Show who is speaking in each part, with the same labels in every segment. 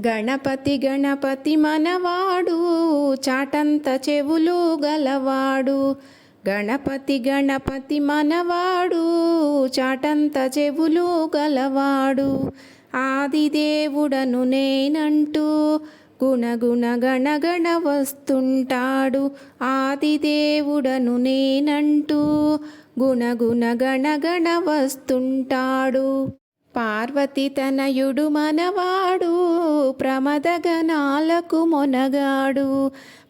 Speaker 1: గణపతి గణపతి మనవాడు చాటంత చెవులు గలవాడు. గణపతి గణపతి మనవాడు చాటంత చెవులు గలవాడు. ఆదిదేవుడను నేనంటూ గుణగుణ గణగణ వస్తుంటాడు. ఆదిదేవుడను నేనంటూ గుణగుణ గణగణ వస్తుంటాడు. పార్వతి తనయుడు మనవాడు ప్రమదగణాలకు మొనగాడు.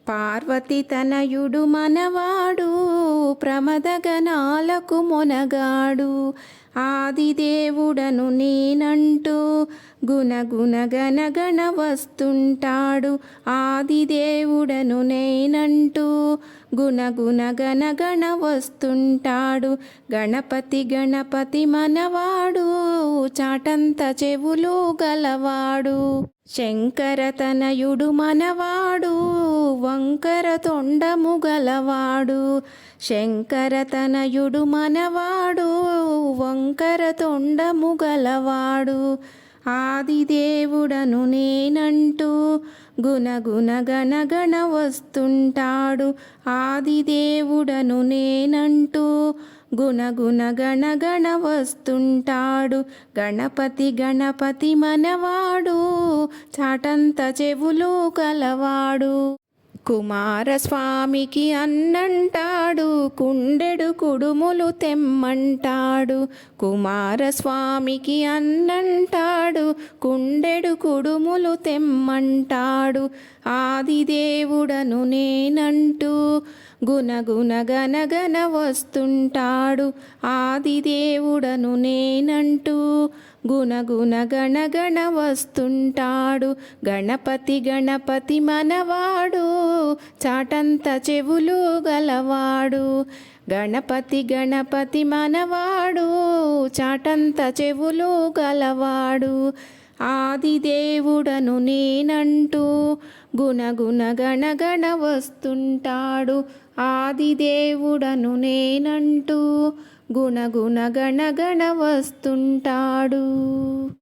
Speaker 1: పార్వతి తనయుడు మనవాడు ప్రమదగణాలకు మొనగాడు. ఆదిదేవుడను నేనంటూ గుణగుణగణగణ వస్తుంటాడు ఆదిదేవుడను నేనంటూ. గుణగుణగణగణ వస్తుంటాడు గణపతి గణపతి మనవాడు చాటంత చెవులు గలవాడు. శంకర తనయుడు మనవాడు వంకర తొండము గలవాడు. శంకర తనయుడు మనవాడు వంకర తొండము గలవాడు. ఆదిదేవుడను నేనంటూ గుణగుణగణగణ వస్తుంటాడు. ఆదిదేవుడను నేనంటూ గుణగుణగణగణ వస్తుంటాడు. గణపతి గణపతి మనవాడు చాటంత చెవులు కలవాడు. కుమారస్వామికి అన్నంటాడు కుండెడు కుడుములు తెమ్మంటాడు. కుమారస్వామికి అన్నంటాడు కుండెడు కుడుములు తెమ్మంటాడు. ఆదిదేవుడను నేనంటూ గుణగుణగనగన వస్తుంటాడు. ఆదిదేవుడను నేనంటూ గుణగుణ గణగణ వస్తుంటాడు. గణపతి గణపతి మనవాడు చాటంత చెవులు గలవాడు. గణపతి గణపతి మనవాడు చాటంత చెవులు గలవాడు. ఆదిదేవుడను నేనంటూ గుణగుణ గణగణ వస్తుంటాడు ఆదిదేవుడను నేనంటూ గుణగుణ గణగణ వస్తుంటాడు